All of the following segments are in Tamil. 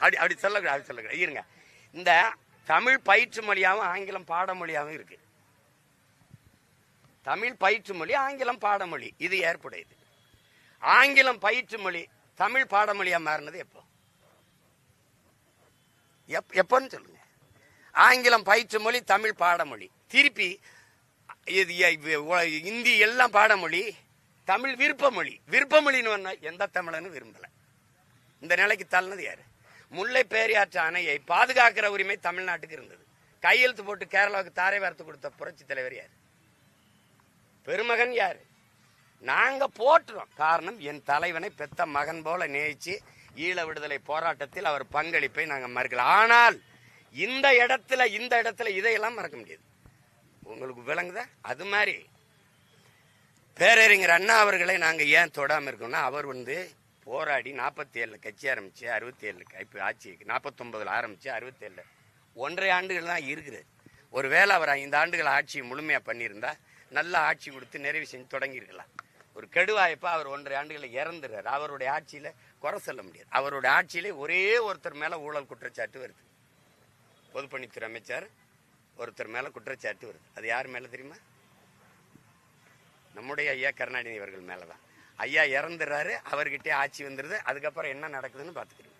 அப்படி அப்படி சொல்லக்கூடாது அப்படி சொல்லக்கூடாது. இருங்க. இந்த தமிழ் பயிற்று மொழியாகவும் ஆங்கிலம் பாடமொழியாகவும் இருக்கு. தமிழ் பயிற்று மொழி ஆங்கிலம் பாடமொழி இது ஏற்புடையது. ஆங்கிலம் பயிற்று மொழி தமிழ் பாடமொழியா மாறினது எப்போ? எப் எப்போன்னு சொல்லுங்க. ஆங்கிலம் பயிற்று மொழி தமிழ் பாடமொழி திருப்பி இது இந்தி எல்லாம் பாடமொழி தமிழ் விருப்ப மொழி. விருப்ப மொழின்னு எந்த தமிழனும் விரும்பல. இந்த நிலைக்கு தள்ளினது யாரு? முல்லை பேரியாற்று அணையை பாதுகாக்கிற உரிமை தமிழ்நாட்டுக்கு இருந்தது. கையெழுத்து போட்டு கேரளாவுக்கு தாரை வார்த்து கொடுத்த புரட்சி தலைவர் யார்? பெருமகன் யார்? நாங்க போற்றுறோம். காரணம் என் தலைவனை பெத்த மகன் போல நேயிச்சு ஈழ விடுதலை போராட்டத்தில் அவர் பங்களிப்பை நாங்கள் மறுக்கல. ஆனால் இந்த இடத்துல இந்த இடத்துல இதையெல்லாம் மறக்க முடியாது. உங்களுக்கு விளங்குதா? அது மாதிரி. பேரறிஞர் அண்ணா அவர்களை நாங்கள் ஏன் தொடாமல் இருக்கோம்னா அவர் வந்து போராடி நாற்பத்தி ஏழில் கட்சி ஆரம்பித்து அறுபத்தி ஏழுல இப்போ ஆட்சி நாற்பத்தொம்பதில் ஆரம்பித்து அறுபத்தி ஒன்றரை ஆண்டுகள் தான் இருக்குது. ஒருவேளை அவர் ஐந்து ஆண்டுகள் ஆட்சியை முழுமையாக பண்ணியிருந்தா நல்ல ஆட்சி கொடுத்து நிறைவு செஞ்சு தொடங்கியிருக்கலாம். ஒரு கெடுவாய்ப்பாக அவர் ஒன்றரை ஆண்டுகளை இறந்துறார் அவருடைய ஆட்சியில் குறை சொல்ல முடியாது. அவருடைய ஆட்சியிலே ஒரே ஒருத்தர் மேலே ஊழல் குற்றச்சாட்டு வருது. பொதுப்பணித்துறை அமைச்சர் ஒருத்தர் மேலே குற்றச்சாட்டு வருது. அது யார் மேலே தெரியுமா? நம்முடைய ஐயா கருணாநிதி அவர்கள் மேலதான். ஐயா இறந்துடுறாரு அவர்கிட்டே ஆட்சி வந்துடுது அதுக்கப்புறம் என்ன நடக்குதுன்னு பார்த்துக்கிறோம்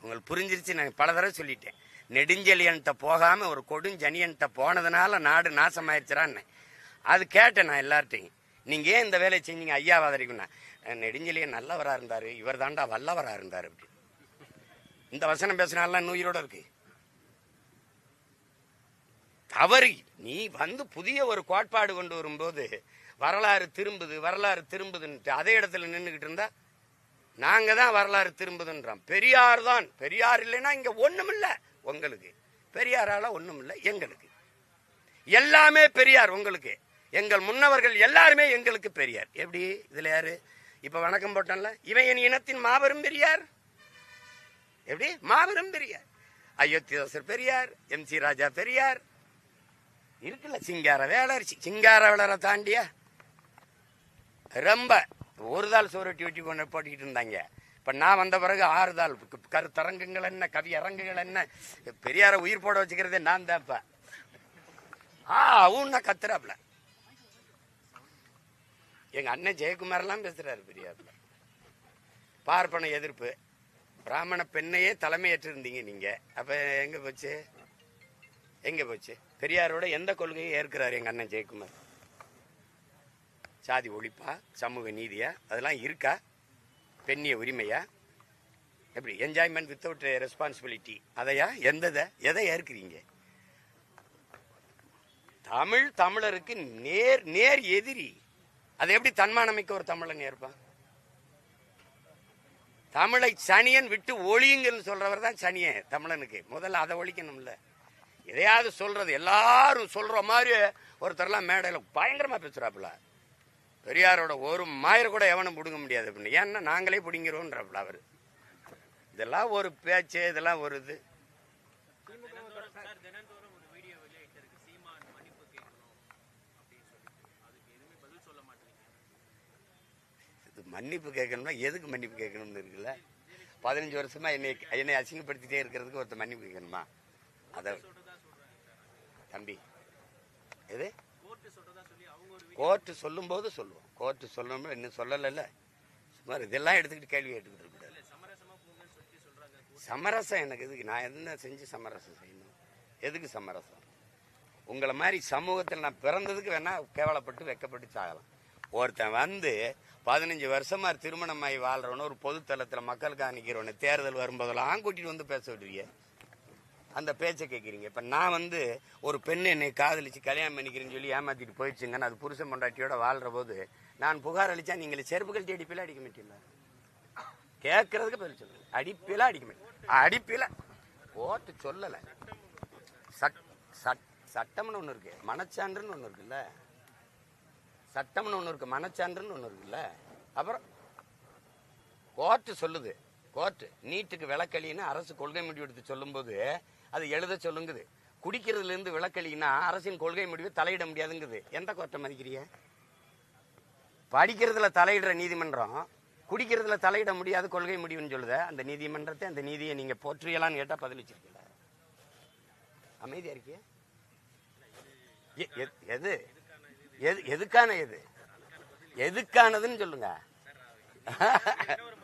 உங்களுக்கு புரிஞ்சிருச்சு நான் பல தடவை சொல்லிட்டேன். நெடுஞ்செழியன்ட்ட போகாமல் ஒரு கொடுஞ்சனியன்ட்ட போனதுனால நாடு நாசமாயிருச்சிறான்னு. அது கேட்டேன் நான் எல்லார்ட்டையும். நீங்கள் ஏன் இந்த வேலையை செஞ்சீங்க? ஐயா வாதரிக்குன்னா நெடுஞ்செழியன் நல்லவராக இருந்தார் இவர் தாண்டா வல்லவராக இருந்தாரு. அப்படி இந்த வசனம் பேசினாலாம் நூயிரோட இருக்கு. தவறு நீ வந்து புதிய ஒரு கோட்பாடு கொண்டு வரும்போது வரலாறு திரும்புது வரலாறு திரும்புதுன்ட்டு அதே இடத்துல நின்றுக்கிட்டு இருந்தா நாங்க தான் வரலாறு திரும்புதுன்றோம் பெரியார் தான். பெரியார் இல்லைன்னா இங்க ஒண்ணும் இல்லை உங்களுக்கு. பெரியாரால ஒண்ணும் இல்லை எங்களுக்கு. எல்லாமே பெரியார் உங்களுக்கு. எங்கள் முன்னவர்கள் எல்லாருமே எங்களுக்கு பெரியார். எப்படி? இதுல யாரு? இப்ப வணக்கம் போட்டோம்ல இவன் என் இனத்தின் மாபெரும் பெரியார். எப்படி? மாபெரும் Periyar. Ayothidasar Periyar M C Raja Periyar. இருக்குல்ல சிங்கார வேலர் சிங்கார வேளரை தாண்டியா? ரொம்ப ஒரு தாள் சுவரொட்டி வெட்டி கொண்டு போட்டுக்கிட்டு இருந்தாங்க. இப்போ நான் வந்த பிறகு ஆறு தாள் கருத்தரங்குகள் என்ன கவி அரங்குகள் என்ன பெரியார உயிர் போட வச்சுக்கிறதே நான் தான் ஆ அவன்னா கத்துறாப்ல எங்கள் அண்ணன் ஜெயக்குமார்லாம் பேசுகிறாரு பெரியார்ல. பார்ப்பன எதிர்ப்பு. பிராமண பெண்ணையே தலைமையேற்றிருந்தீங்க நீங்கள் அப்போ எங்கே போச்சு? எங்கே போச்சு? பெரியாரோட எந்த கொள்கையை ஏற்கிறார் எங்கள் அண்ணன் ஜெயக்குமார்? சாதி ஒழிப்பா சமூக நீதியா அதெல்லாம் இருக்கா? பெண்ணிய உரிமையா? எப்படி? என்ஜாய்மெண்ட் வித்தவுட் ரெஸ்பான்சிபிலிட்டி அதையா? எந்ததை? எதை ஏற்கிறீங்க? தமிழ் தமிழருக்கு நேர் நேர் எதிரி. அதை எப்படி தன்மானமிக்க ஒரு தமிழன் ஏற்பான் தமிழை சனியன் விட்டு ஒழியுங்கன்னு சொல்றவர் தான் சனியன் தமிழனுக்கு. முதல்ல அதை ஒழிக்கணும்ல. எதையாவது சொல்றது. எல்லாரும் சொல்ற மாதிரி ஒருத்தர்லாம் மேடையில் பயங்கரமா பேசுறாப்புல. பெரியாரோட ஒரு மாயர் கூட எவனும் பிடுங்க முடியாது அப்படின்னு. ஏன்னா நாங்களே பிடிங்கிறோன்றப்பல அவர். இதெல்லாம் ஒரு பேச்சு இதெல்லாம் ஒரு இது. இது மன்னிப்பு கேட்கணும்னா எதுக்கு மன்னிப்பு கேட்கணும்னு இருக்குல்ல? பதினஞ்சு வருஷமா என்னை என்னை அசிங்கப்படுத்திட்டே இருக்கிறதுக்கு ஒருத்தர் மன்னிப்பு கேட்கணுமா? அத தம்பி. எது? கோர்ட்டு சொல்லும்போது சொல்லுவோம். கோர்ட்டு சொல்லணும் இன்னும் சொல்லலைல்ல. சுமார் இதெல்லாம் எடுத்துக்கிட்டு கேள்வி கேட்டுக்கிட்டு இருக்கக்கூடாது சமரசம் எனக்கு எதுக்கு? நான் என்ன செஞ்சு சமரசம் செய்யணும்? எதுக்கு சமரசம்? உங்களை மாதிரி சமூகத்தில் நான் பிறந்ததுக்கு வேணா கேவலப்பட்டு வெக்கப்பட்டு சாகலாம். ஒருத்தன் வந்து பதினஞ்சு வருஷமா திருமணமாகி வாழ்றவன ஒரு பொதுத்தளத்தில் மக்களுக்காக நிக்கிறவன தேர்தல் வரும்போதெல்லாம் கூட்டிட்டு வந்து பேச விட்டுருக்கேன் அந்த பேச்சை கேட்குறீங்க இப்போ நான் வந்து ஒரு பெண் என்னை காதலிச்சு கல்யாணம் பண்ணிக்கிறேன்னு சொல்லி ஏமாத்திட்டு போயிடுச்சுங்கன்னு அது புருஷன் பொண்டாட்டியோட வாழ்கிற போது நான் புகார் அளித்தா நீங்களே செருப்புகள் அடிப்பில அடிக்க மாட்டீங்களா? கேட்கறதுக்கு பதில் சொல்லுங்க. அடிப்பில அடிக்க மாட்டேன் அடிப்பில. ஓட்டு சொல்லலை. சட் சட் சட்டம்னு ஒன்று இருக்கு. மனச்சான்றுன்னு ஒன்று இருக்குல்ல. சட்டம்னு ஒன்று இருக்கு. மனச்சான்றுன்னு ஒன்று இருக்குல்ல. அப்புறம் கோர்ட்டு சொல்லுது. கோர்ட்டு நீட்டுக்கு விளக்கலின்னு அரசு கொள்கை முடிவு எடுத்து சொல்லும்போது அது எழுத சொல்லுங்குது. குடிக்கிறதுல இருந்து விளக்கலினா அரசின் கொள்கை முடிவு தலையிட முடியாதுங்குது. எந்த கோர்ட்டை மதிக்கிறீங்க? படிக்கிறதுல தலையிடுற நீதிமன்றம் குடிக்கிறதுல தலையிட முடியாது கொள்கை முடிவுன்னு சொல்லுத அந்த நீதிமன்றத்தை அந்த நீதியை நீங்க போற்றியலான்னு கேட்டா பதில் வச்சிருக்கீங்க அமைதியா இருக்கிய? எது? எது எதுக்கான எது? எதுக்கானதுன்னு சொல்லுங்க.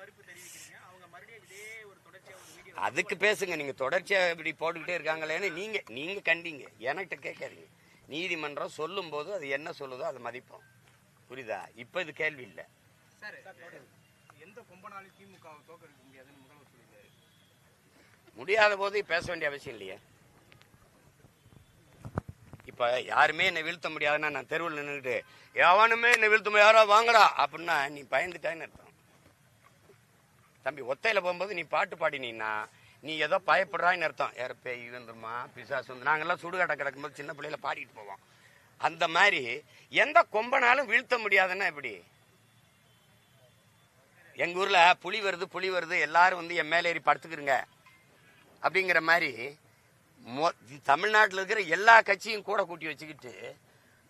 அதுக்கு பேசுங்க நீங்க தொடர்ச்சியா இப்படி போட்டுக்கிட்டே இருக்காங்களேன்னு நீங்க நீங்க கண்டீங்க. என்கிட்ட கேட்காதீங்க. நீதிமன்றம் சொல்லும் போது அது என்ன சொல்லுதோ அதை மதிப்போம். புரியுதா? இப்ப இது கேள்வி இல்லை. முடியாத போது பேச வேண்டிய அவசியம் இல்லையே. இப்ப யாருமே என்னை வீழ்த்த முடியாதுன்னா நான் தெருவில் நின்றுட்டு எவனுமே என்னை வீழ்த்த முடியாது யாரோ வாங்கடா அப்படின்னா நீ பயந்துட்டான்னு அர்த்தம். தம்பி ஒத்தையில போகும்போது நீ பாட்டு பாடினீன்னா நீ ஏதோ பயப்படுறான்னு அர்த்தம். யார பேய் வந்துருமா பிசாசு வந்து நாங்கெல்லாம் சுடுகாட்டை கிடக்கும்போது சின்ன பிள்ளையில பாடிட்டு போவோம். அந்த மாதிரி எந்த கொம்பனாலும் வீழ்த்த முடியாதுன்னா எப்படி? எங்க ஊர்ல புலி வருது புலி வருது எல்லாரும் வந்து என் மேல ஏறி படுத்துக்கிறங்க அப்படிங்கிற மாதிரி மொ- தமிழ்நாட்டில் இருக்கிற எல்லா கட்சியும் கூட கூட்டி வச்சுக்கிட்டு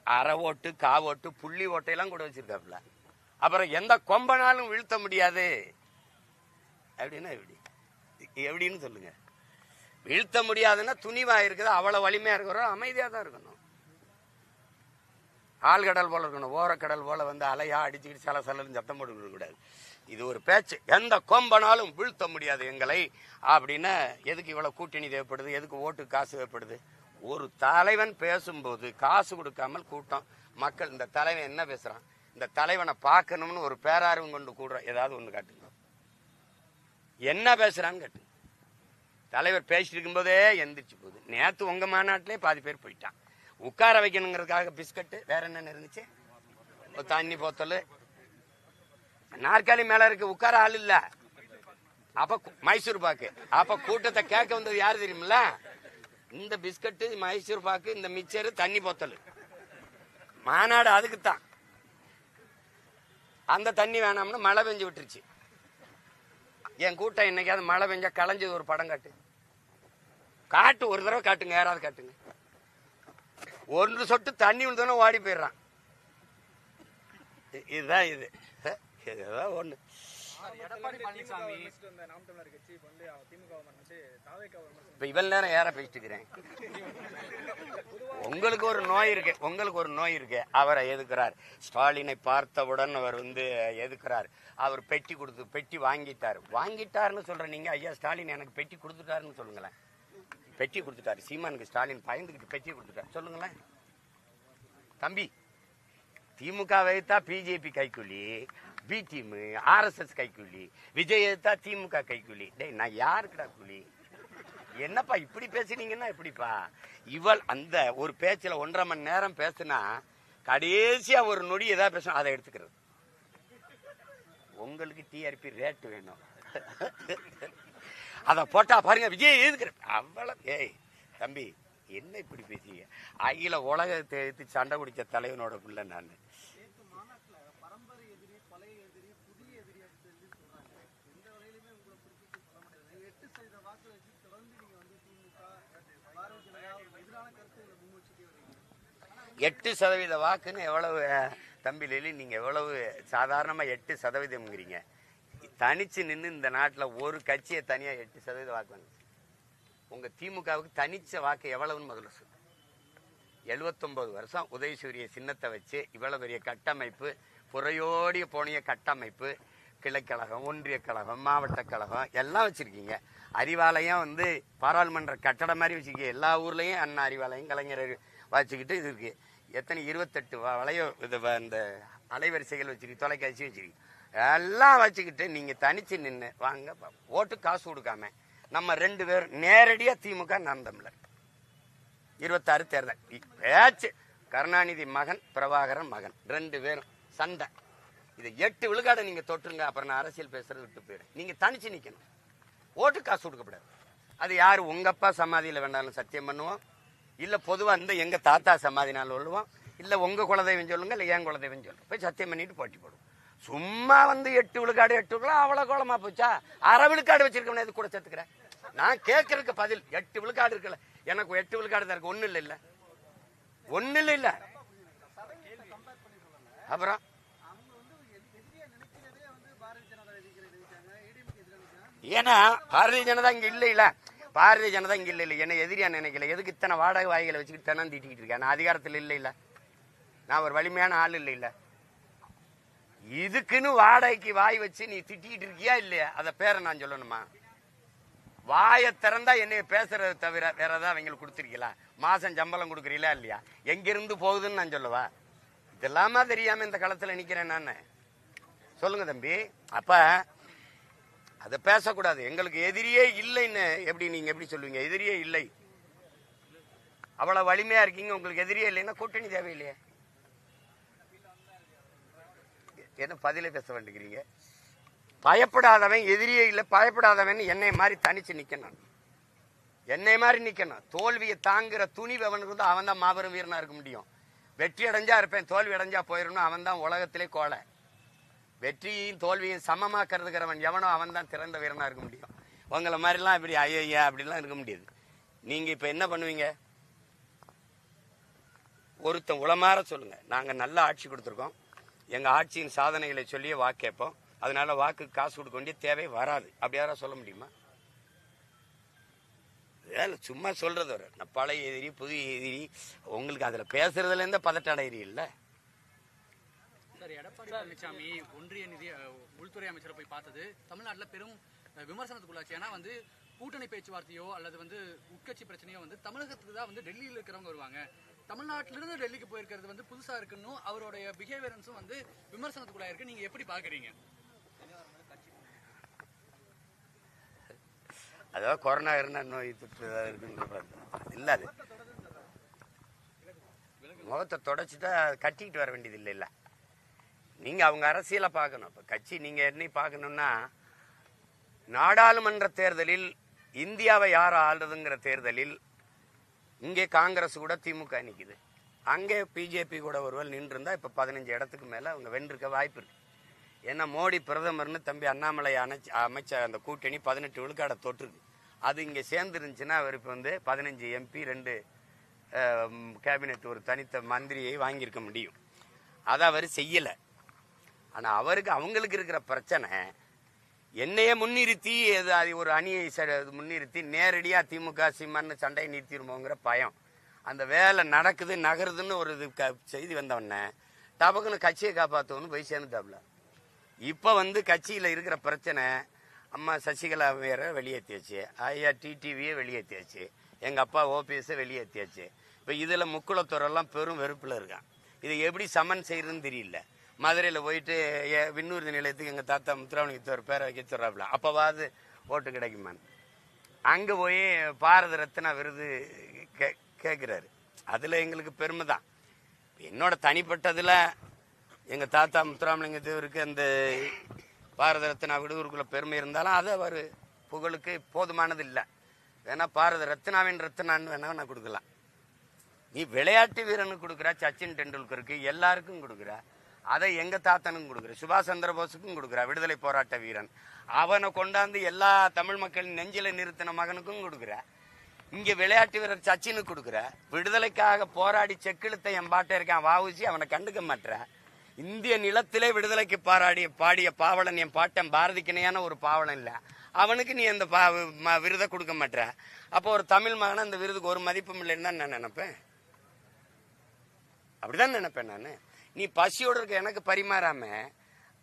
அரை ஓட்டு கா ஓட்டு புள்ளி ஓட்டையெல்லாம் கூட வச்சிருக்காப்புல. அப்புறம் எந்த கொம்பனாலும் வீழ்த்த முடியாது. அப்படின்னா எப்படி? எப்படின்னு சொல்லுங்க. வீழ்த்த முடியாதுன்னா துணிவா இருக்குது அவ்வளோ வலிமையாக இருக்கிறோம் அமைதியாக தான் இருக்கணும். ஆழ்கடல் போல இருக்கணும் ஓரக்கடல் போல வந்து அலையா அடிச்சுக்கிட்டு சில சலன்னு சத்தம் போட்டுக்கூடாது கூடாது. இது ஒரு பேச்சு. எந்த கொம்பனாலும் வீழ்த்த முடியாது எங்களை. அப்படின்னா எதுக்கு இவ்வளோ கூட்டணி தேவைப்படுது? எதுக்கு ஓட்டு காசு தேவைப்படுது? ஒரு தலைவன் பேசும்போது காசு கொடுக்காமல் கூட்டம். மக்கள் இந்த தலைவன் என்ன பேசுகிறான் இந்த தலைவனை பார்க்கணும்னு ஒரு பேரார்வம் கொண்டு கூடுறோம் ஏதாவது ஒன்று காட்டுங்க. என்ன பேசுறான்னு கேட்டு. தலைவர் பேசிட்டு இருக்கும்போதே எந்திரிச்சு போகுது. நேத்து உங்க மாநாட்டிலே பாதி பேர் போயிட்டான். உட்கார வைக்கணுங்கிறதுக்காக பிஸ்கட்டு வேற என்னென்ன இருந்துச்சு? தண்ணி போத்தல். நாற்காலி மேல இருக்கு உட்கார ஆள் இல்ல. அப்ப மைசூர் பாக்கு. அப்ப கூட்டத்தை கேட்க வந்தது யாரு தெரியுமில்ல? இந்த பிஸ்கட்டு மைசூர் பாக்கு இந்த மிச்சரு தண்ணி போத்தல். மாநாடு அதுக்குத்தான். அந்த தண்ணி வேணாம்னு மழை பெஞ்சு விட்டுருச்சு. என் கூட்டம் இன்னைக்காவது மழை பெஞ்சா களைஞ்சது ஒரு படம் காட்டு. காட்டு ஒரு தடவை காட்டுங்க யாராவது காட்டுங்க. ஒன்று சொட்டு தண்ணி விழுந்தோன்னே ஓடி போயிடுறான். இதுதான் இது. இதுதான் ஒன்று எடப்பாடி பழனிசாமி. இப்ப இவன் நேரம் ஏற பேசிட்டு இருக்கிறேன். உங்களுக்கு ஒரு நோய் இருக்கு. உங்களுக்கு ஒரு நோய் இருக்கு. அவரை எதுக்குறார்? ஸ்டாலினை பார்த்தவுடன் அவர் வந்து எதுக்குறார்? அவர் பெட்டி கொடுத்து பெட்டி வாங்கிட்டார். வாங்கிட்டாருன்னு சொல்ற நீங்க ஐயா ஸ்டாலின் எனக்கு பெட்டி கொடுத்துட்டாருன்னு சொல்லுங்களேன். பெட்டி கொடுத்துட்டாரு. சீமானுக்கு ஸ்டாலின் பயந்துக்கிட்டு பெட்டி கொடுத்துட்டாரு. சொல்லுங்களேன். தம்பி திமுக வைத்தா பிஜேபி கைக்கூலி பி டீம் ஆர்எஸ்எஸ் கைக்கூலி விஜய் எடுத்தா திமுக கைக்கூலி. டேய் நான் யாருக்குடா கூலி? என்னப்பா இப்படி பேசுனீங்கன்னா எப்படிப்பா? இவள் அந்த ஒரு பேச்சில் ஒன்றரை மணி நேரம் பேசுனா கடைசியா ஒரு நொடி ஏதாவது பேசணும் அதை எடுத்துக்கிறது. உங்களுக்கு டிஆர்பி ரேட்டு வேணும். அதை போட்டா பாருங்க விஜய் எதுக்குற? அவ்வளவு ஏய் தம்பி என்ன இப்படி பேசுறீங்க? அகில உலகத்தை எடுத்து சண்டை குடிச்ச தலைவனோட புள்ள நான். எட்டு சதவீத வாக்குன்னு எவ்வளவு தம்பி லெலி நீங்க எவ்வளவு சாதாரணமா எட்டு சதவீதம்ங்கிறீங்க. தனிச்சு நின்று இந்த நாட்டுல ஒரு கட்சியை தனியா எட்டு சதவீத வாக்கு வந்துச்சு உங்க திமுகவுக்கு தனிச்ச வாக்கு எவ்வளவுன்னு முதல்ல சொல்லு. எழுபத்தொன்பது வருஷம் உதயசூரிய சின்னத்தை வச்சு இவ்வளவு பெரிய கட்டமைப்பு புறையோடிய போனிய கட்டமைப்பு கிளைக்கழகம் ஒன்றிய கழகம் மாவட்ட கழகம் எல்லாம் வச்சிருக்கீங்க. அறிவாலயம் வந்து பாராளுமன்ற கட்டடம் மாதிரி வச்சிருக்கீங்க. எல்லா ஊர்லயும் அண்ணா அறிவாலயம் கலைஞர் வச்சுக்கிட்டு இது இருக்கு. எத்தனை இருபத்தெட்டு வ- வளைய இது வ- இந்த அலைவரிசைகள் வச்சிருக்கு தொலைக்காட்சி வச்சிருக்கு. எல்லாம் வச்சுக்கிட்டு நீங்க தனிச்சு நின்று வாங்க ஓட்டு காசு கொடுக்காம நம்ம ரெண்டு பேரும் நேரடியா திமுக நாம் தமிழர் இருபத்தாறு தேர்தல். பேச்சு கருணாநிதி மகன் பிரபாகரன் மகன். ரெண்டு பேரும் சண்டை. இது எட்டு விழுக்காடை நீங்க தொட்டுருங்க அப்புறம் நான் அரசியல் பேசுறது விட்டு போயிடும் நீங்க தனிச்சு நிக்கணும். ஓட்டு காசு கொடுக்கப்படாது. அது யார்? உங்கப்பா அப்பா சமாதியில வேண்டாலும் சத்தியம் பண்ணுவோம். இல்ல பொதுவா இந்த எங்க தாத்தா சமாதினாலும் சொல்லுவோம். இல்ல உங்க குலதெய்வம் சொல்லுங்க இல்ல என் குலதெய்வம் சொல்லுங்க. போய் சத்தியம் பண்ணிட்டு போட்டி போடுவோம். சும்மா வந்து எட்டு விழுக்காடு எட்டு விழுக்காடு அவ்வளவு கோலமா போச்சா? அரை விழுக்காடு வச்சிருக்கோம் இது கூட சேர்த்துக்கிறேன். நான் கேட்கறதுக்கு பதில். எட்டு விழுக்காடு இருக்குல்ல. எனக்கு எட்டு விழுக்காடு தான் இருக்கு. ஒண்ணு இல்ல இல்ல. ஒண்ணு இல்ல இல்ல. அப்புறம்? ஏன்னா பாரதிய ஜனதா இங்க இல்ல இல்ல. பாரதிய ஜனதா இங்க இல்ல இல்ல. என்ன எதிரியா நினைக்கல. எதுக்கு இத்தனை வாடகை வாய்களை வச்சுக்கிட்டு தினம் திட்டிக்கிட்டு இருக்கேன்? நான் அதிகாரத்தில் இல்ல இல்ல. நான் ஒரு வலிமையான ஆள் இல்ல இல்ல. இதுக்குன்னு வாடகைக்கு வாய் வச்சு நீ திட்டிக்கிட்டு இருக்கியா இல்லையா? அத பேரை நான் சொல்லணுமா? வாயை திறந்தா என்னைய பேசுறதை தவிர வேற ஏதாவது அவங்களுக்கு கொடுத்துருக்கீங்களா? மாசம் சம்பளம் கொடுக்குறீங்களா இல்லையா? எங்கிருந்து போகுதுன்னு நான் சொல்லவா? இதெல்லாமா தெரியாம இந்த களத்துல நிக்கிறேன் நான். சொல்லுங்க தம்பி. அப்ப அதை பேசக்கூடாது. எங்களுக்கு எதிரியே இல்லைன்னு எப்படி நீங்க எப்படி சொல்லுவீங்க? எதிரியே இல்லை. அவ்வளவு வலிமையா இருக்கீங்க. உங்களுக்கு எதிரியே இல்லைன்னா கூட்டணி தேவையில்லையே. என்ன பதிலே பேச வேண்டிக்கிறீங்க பயப்படாதவன் எதிரியே இல்லை பயப்படாதவன் என்னை மாதிரி தனிச்சு நிக்கணும். என்னை மாதிரி நிக்கணும். தோல்வியை தாங்குற துணிவு அவனுக்கு வந்து அவன் தான் மாபெரும் வீரனா இருக்க முடியும். வெற்றி அடைஞ்சா இருப்பேன் தோல்வி அடைஞ்சா போயிடணும் அவன் தான் உலகத்திலே கோலை வெற்றியும் தோல்வியும் சமமாக்கிறதுக்கிறவன் எவனோ அவன் தான் திறந்த வீரனா இருக்க முடியும். உங்களை மாதிரிலாம் இப்படி ஐயா அப்படிலாம் இருக்க முடியாது. நீங்க இப்ப என்ன பண்ணுவீங்க? ஒருத்தன் உளமாற சொல்லுங்க. நாங்க நல்ல ஆட்சி கொடுத்துருக்கோம். எங்க ஆட்சியின் சாதனைகளை சொல்லியே வாக்கேப்போம் கேட்போம் அதனால வாக்கு காசு கொடுக்க வேண்டிய தேவை வராது. அப்படி யாராவது சொல்ல முடியுமா? வேலை சும்மா சொல்றது ஒரு நான் பழைய எதிரி புதிய எதிரி உங்களுக்கு அதுல பேசுறதுல இருந்த பதட்ட அடையிறி இல்ல சார் எடப்பாடி பழனிசாமி ஒன்றிய நிதி உள்துறை அமைச்சரை போய் பார்த்தது தமிழ்நாட்டில் பெரும் விமர்சனத்துக்குள்ளாச்சு. ஏன்னா வந்து கூட்டணி பேச்சுவார்த்தையோ அல்லது வந்து உட்கட்சி பிரச்சனையோ வந்து தமிழகத்துக்கு தான் வந்து டெல்லியில் இருக்கிறவங்க வருவாங்க. தமிழ்நாட்டிலிருந்து டெல்லிக்கு போயிருக்கிறது வந்து புதுசா இருக்குன்னு அவருடைய பிஹேவியரன்ஸும் வந்து விமர்சனத்துக்குள்ளா இருக்கு நீங்க எப்படி பாக்குறீங்க? அதாவது கொரோனா இருந்த நோய் தொற்று ஏதாவது இருக்குன்ற இல்ல அது முகத்தை தொடச்சிட்டா கட்டிக்கிட்டு வர வேண்டியது இல்லை. இல்லை நீங்கள் அவங்க அரசியலை பார்க்கணும். இப்போ கட்சி நீங்கள் என்ன பார்க்கணும்னா நாடாளுமன்ற தேர்தலில் இந்தியாவை யார் ஆள்றதுங்கிற தேர்தலில் இங்கே காங்கிரஸ் கூட திமுக நிற்கிது அங்கே பிஜேபி கூட ஒருவர் நின்றுருந்தா இப்போ பதினஞ்சு இடத்துக்கு மேலே அவங்க வென்றிருக்க வாய்ப்பு இருக்குது ஏன்னா மோடி பிரதமர்னு தம்பி அண்ணாமலை அமைச்ச அமைச்ச அந்த கூட்டணி பதினெட்டு விழுக்காடை தொற்றுது அது இங்கே சேர்ந்துருந்துச்சுன்னா அவர் இப்போ வந்து பதினஞ்சு எம்பி ரெண்டு கேபினெட் ஒரு தனித்த மந்திரியை வாங்கியிருக்க முடியும். அதை அவர் செய்யலை. ஆனால் அவருக்கு அவங்களுக்கு இருக்கிற பிரச்சனை என்னையே முன்னிறுத்தி அது அது ஒரு அணியை ச- முன்னிறுத்தி நேரடியாக திமுக சிம்மன்னு சண்டையை நிறுத்திடுமோங்கிற பயம். அந்த வேலை நடக்குது நகருதுன்னு ஒரு இது க- செய்தி வந்தவொடனே டபக்குன்னு கட்சியை காப்பாற்றணும்னு போய் சேர்ந்துட்டாப்ல. இப்போ வந்து கட்சியில் இருக்கிற பிரச்சனை அம்மா சசிகலா வேற வெளியேற்றியாச்சு ஐயா டிடிவியை வெளியேற்றியாச்சு எங்கள் அப்பா ஓபிஎஸ்ஸை வெளியேற்றியாச்சு இப்போ இதில் முக்குளத்தூரெல்லாம் பெரும் வெறுப்பில் இருக்கான். இதை எப்படி சமன் செய்யறதுன்னு தெரியல. மதுரையில் போயிட்டு ஏ- விண்ணூர்தி நிலையத்துக்கு எங்கள் தாத்தா முத்துராமலிங்கத்தவர் பேரை வைக்க சொல்கிறாப்புல அப்போவாது ஓட்டு கிடைக்குமான்னு. அங்கே போய் பாரத ரத்னா விருது கே கேட்குறாரு அதில் எங்களுக்கு பெருமை தான் என்னோட தனிப்பட்டதில் எங்கள் தாத்தா முத்துராமலிங்க தேவருக்கு அந்த பாரத ரத்னா விடுவருக்குள்ள பெருமை இருந்தாலும் அது அவர் புகழுக்கு போதுமானது இல்லை வேணா பாரத ரத்னாவின் ரத்னான்னு வேணா நான் கொடுக்கலாம். நீ விளையாட்டு வீரனுக்கு கொடுக்குற சச்சின் டெண்டுல்கருக்கு எல்லாருக்கும் கொடுக்குற. அதை எங்க தாத்தனுக்கும் கொடுக்குற சுபாஷ் சந்திர போஸுக்கும் கொடுக்குற விடுதலை போராட்ட வீரன். அவனை கொண்டாந்து எல்லா தமிழ் மக்களின் நெஞ்சில நிறுத்தின மகனுக்கும் கொடுக்குற. இங்க விளையாட்டு வீரர் சச்சினுக்கு கொடுக்குற. விடுதலைக்காக போராடி செக்கிழுத்த என் பாட்டை இருக்கான் வாவுசி அவனை கண்டுக்க மாட்ற இந்திய நிலத்திலே விடுதலைக்கு பாராடிய பாடிய பாவலன் என் பாட்டன் பாரதிக்கிணையான ஒரு பாவலன் இல்ல. அவனுக்கு நீ அந்த பா- விருதை கொடுக்க மாட்ட. அப்போ ஒரு தமிழ் மகனை அந்த விருதுக்கு ஒரு மதிப்பும் இல்லைன்னு தான் நான் நினைப்பேன். அப்படிதான் நினைப்பேன் நான். நீ பசியோட இருக்க எனக்கு பரிமாறாம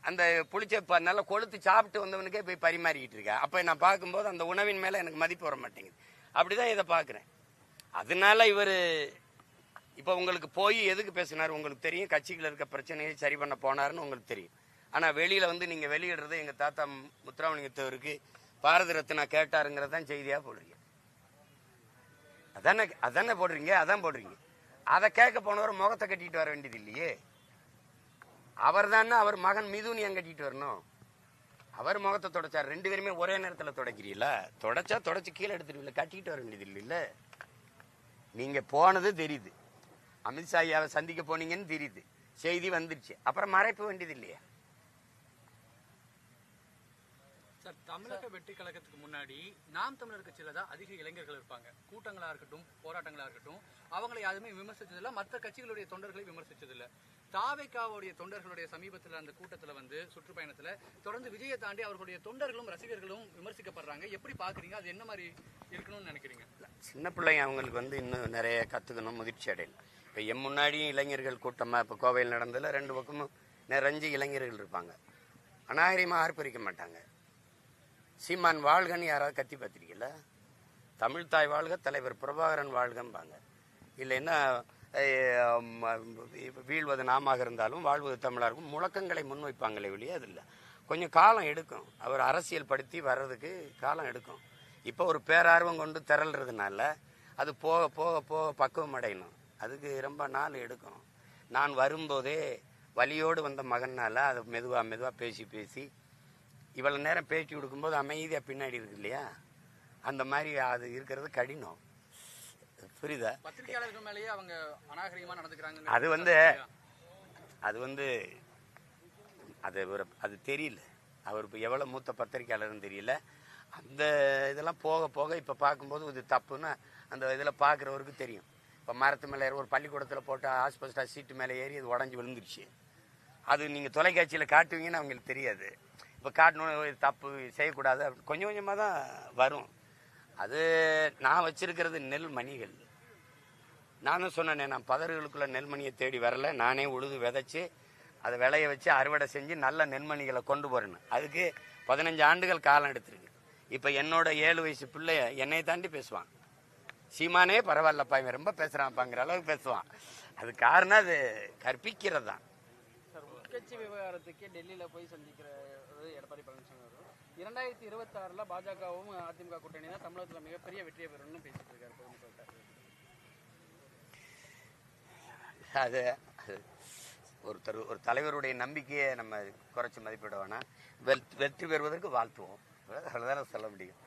அந்த புளிச்ச ப- நல்லா கொளுத்து சாப்பிட்டு வந்தவனுக்கே போய் பரிமாறிக்கிட்டு இருக்க. அப்ப நான் பார்க்கும்போது அந்த உணவின் மேல எனக்கு மதிப்பு வர மாட்டேங்குது அப்படிதான் இதை பார்க்குறேன். அதனால இவர் இப்போ உங்களுக்கு போய் எதுக்கு பேசினார்? உங்களுக்கு தெரியும். கட்சிகள் இருக்க பிரச்சனையை சரி பண்ண போனாருன்னு உங்களுக்கு தெரியும். ஆனால் வெளியில் வந்து நீங்கள் வெளியிடுறது எங்கள் தாத்தா முத்துராமலிங்கத்தவருக்கு பாரத ரத்னா கேட்டாருங்கிறது தான் செய்தியாக போடுறீங்க. அதானே அதானே போடுறீங்க? அதான் போடுறீங்க. அதை கேட்க போனவர் முகத்தை கட்டிட்டு வர வேண்டியது இல்லையே. அவர் தானே அவர் மகன் மிதுனியம் கட்டிட்டு வரணும்? அவர் முகத்தை தொடச்சார். ரெண்டு பேருமே ஒரே நேரத்தில் தொடக்கிறீங்களா தொடச்சா தொடச்சு கீழே எடுத்துருவீங்களா கட்டிட்டு வர வேண்டியது இல்லை நீங்கள் போனது தெரியுது. அமித்ஷா ஐயாவை சந்திக்க போனீங்கன்னு தெரியுது. செய்தி வந்துருச்சு. அப்புறம் மறைப்பு வேண்டியது இல்லையா சார் தமிழக வெற்றி கழகத்துக்கு முன்னாடி நாம் தமிழர் கட்சியில தான் அதிக இளைஞர்கள் இருப்பாங்க. கூட்டங்களா இருக்கட்டும் போராட்டங்களா இருக்கட்டும் அவங்களை யாருமே விமர்சிச்சதில்ல. மற்ற கட்சிகளுடைய தொண்டர்களை விமர்சிச்சதில்ல. தாவேக்காவுடைய தொண்டர்களுடைய சமீபத்தில் அந்த கூட்டத்துல வந்து சுற்றுப்பயணத்துல தொடர்ந்து விஜயை தாண்டி அவர்களுடைய தொண்டர்களும் ரசிகர்களும் விமர்சிக்கப்படுறாங்க. எப்படி பாக்குறீங்க? அது என்ன மாதிரி இருக்கணும்னு நினைக்கிறீங்க? சின்ன பிள்ளைங்க அவங்களுக்கு வந்து இன்னும் நிறைய கற்றுக்கணும் முதிர்ச்சி அடையணும். இப்போ என் முன்னாடியும் இளைஞர்கள் கூட்டமாக இப்போ கோவையில் நடந்ததில் ரெண்டு பக்கமும் நிறைஞ்சு இளைஞர்கள் இருப்பாங்க. அநாகரிகமாக ஆர்ப்பரிக்க மாட்டாங்க. சீமான் வாழ்கன்னு யாராவது கத்தி பார்த்துருக்கீங்கள? தமிழ்தாய் வாழ்க தலைவர் பிரபாகரன் வாழ்கம்பாங்க. இல்லைன்னா வீழ்வது நாமாக இருந்தாலும் வாழ்வது தமிழாக இருக்கும். முழக்கங்களை முன்வைப்பாங்களே வெளியே அது இல்லை. கொஞ்சம் காலம் எடுக்கும். அவர் அரசியல் படுத்தி வர்றதுக்கு காலம் எடுக்கும். இப்போ ஒரு பேரார்வம் கொண்டு திரள்றதுனால அது போக போக போக பக்குவம் அடையணும். அதுக்கு ரொம்ப நாள் எடுக்கும். நான் வரும்போதே வலியோடு வந்த மகனால அதை மெதுவாக மெதுவாக பேசி பேசி இவ்வளவு நேரம் பேட்டி கொடுக்கும்போது அமைதியாக பின்னாடி இருக்கு இல்லையா? அந்த மாதிரி அது இருக்கிறது கடினம். புரியுதா? பத்திரிகையாளர்கள் மேலேயே அவங்க அநாகரிகமா நடந்துக்கிறாங்க அது வந்து அது வந்து அது ஒரு அது தெரியல. அவர் இப்போ எவ்வளோ மூத்த பத்திரிக்கையாளர்னு தெரியல. அந்த இதெல்லாம் போக போக இப்போ பார்க்கும்போது இது தப்புன்னு அந்த இதில் பார்க்குறவருக்கு தெரியும். இப்போ மரத்து மேலே ஒரு பள்ளிக்கூடத்தில் போட்டு ஆஸ்பெஸ்டா சீட்டு மேலே ஏறி அது உடஞ்சி விழுந்துருச்சு. அது நீங்கள் தொலைக்காட்சியில் காட்டுவீங்கன்னு அவங்களுக்கு தெரியாது. இப்போ காட்டணும் தப்பு செய்யக்கூடாது. அப்படி கொஞ்சம் கொஞ்சமாக தான் வரும். அது நான் வச்சிருக்கிறது நெல் மணிகள். நானும் சொன்னேனே நான் பதறுகளுக்குள்ள நெல்மணியை தேடி வரல. நானே உழுது விதைச்சி அதை விளைய வச்சு அறுவடை செஞ்சு நல்ல நெல்மணிகளை கொண்டு போறேன்னு. அதுக்கு பதினஞ்சு ஆண்டுகள் காலம் எடுத்திருக்கு. இப்போ என்னோட ஏழு வயசு பிள்ளைய என்னை தாண்டி பேசுவான். சீமானே பரவாயில்லப்பா இவன் ரொம்ப பேசுறான்ப்பாங்கிற அளவுக்கு பேசுவான். அது காரணம் அது கற்பிக்கிறது தான் உட்கட்சி விவகாரத்துக்கு டெல்லியில போய் சந்திக்கிற எடப்பாடி பழனிசாமி அவர்கள். இரண்டாயிரத்தி இருபத்தி ஆறுல பாஜகவும் அதிமுக கூட்டணி தான் தமிழகத்துல மிகப்பெரிய வெற்றியை பெறும்னு பேசிட்டு இருக்காரு அது ஒருத்தர் ஒரு தலைவருடைய நம்பிக்கையை நம்ம குறைச்சி மதிப்பிட வேணாம் வெற்றி பெறுவதற்கு வாழ்த்துவோம். அவ்வளோதான சொல்ல முடியும்.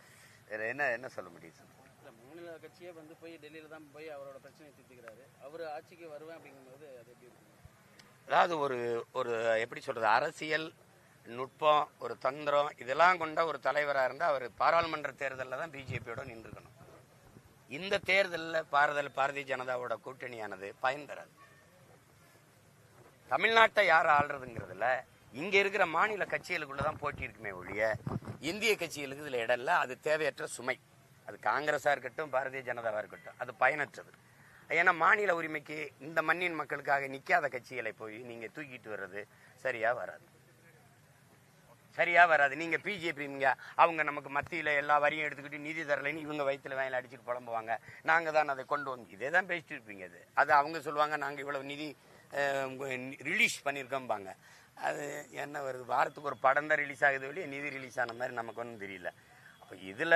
வேற என்ன என்ன சொல்ல முடியும் சார்? இல்லை மாநில கட்சியே வந்து போய் டெல்லியில் தான் போய் அவரோட பிரச்சனையை தீர்த்துக்கிறாரு. அவர் ஆட்சிக்கு வருவேன் அப்படிங்கும்போது அது எப்படி இருக்கும்? அதாவது ஒரு ஒரு எப்படி சொல்கிறது அரசியல் நுட்பம் ஒரு தந்திரம் இதெல்லாம் கொண்ட ஒரு தலைவராக இருந்தால் அவர் பாராளுமன்ற தேர்தலில் தான் பிஜேபியோட நின்றுக்கணும். இந்த தேர்தலில் பாரதல் பாரதிய ஜனதாவோட கூட்டணியானது பயன் தராது. தமிழ்நாட்டை யார் ஆள்றதுங்கிறதுல இங்கே இருக்கிற மாநில கட்சிகளுக்குள்ள தான் போட்டி இருக்குமே ஒழிய இந்திய கட்சிகளுக்கு இதில் இடம் இல்லை அது தேவையற்ற சுமை. அது காங்கிரஸாக இருக்கட்டும் பாரதிய ஜனதாவாக இருக்கட்டும் அது பயனற்றது. ஏன்னா மாநில உரிமைக்கு இந்த மண்ணின் மக்களுக்காக நிற்காத கட்சிகளை போய் நீங்கள் தூக்கிட்டு வர்றது சரியாக வராது. சரியாக வராது. நீங்கள் பிஜேபி அவங்க நமக்கு மத்தியில் எல்லா வரியும் எடுத்துக்கிட்டு நிதி தரலைன்னு இவங்க வயிற்றில் வேலை அடிச்சுட்டு புலம்புவாங்க. நாங்கள் தான் அதை கொண்டு வந்து இதே தான் பேசிட்டு இருப்பீங்க அது அது அவங்க சொல்லுவாங்க நாங்கள் இவ்வளோ நிதி ரிலீஸ் பண்ணியிருக்கோம்பாங்க அது என்ன வருது? வாரத்துக்கு ஒரு படம் தான் ரிலீஸ் ஆகுது வெளியே நிதி ரிலீஸ் ஆன மாதிரி நமக்கு ஒன்றும் தெரியல. அப்போ இதில்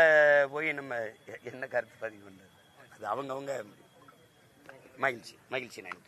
போய் நம்ம எ- என்ன கருத்து பதிவு பண்ணுறது அது அவங்கவுங்க மகிழ்ச்சி மகிழ்ச்சி நன்றி.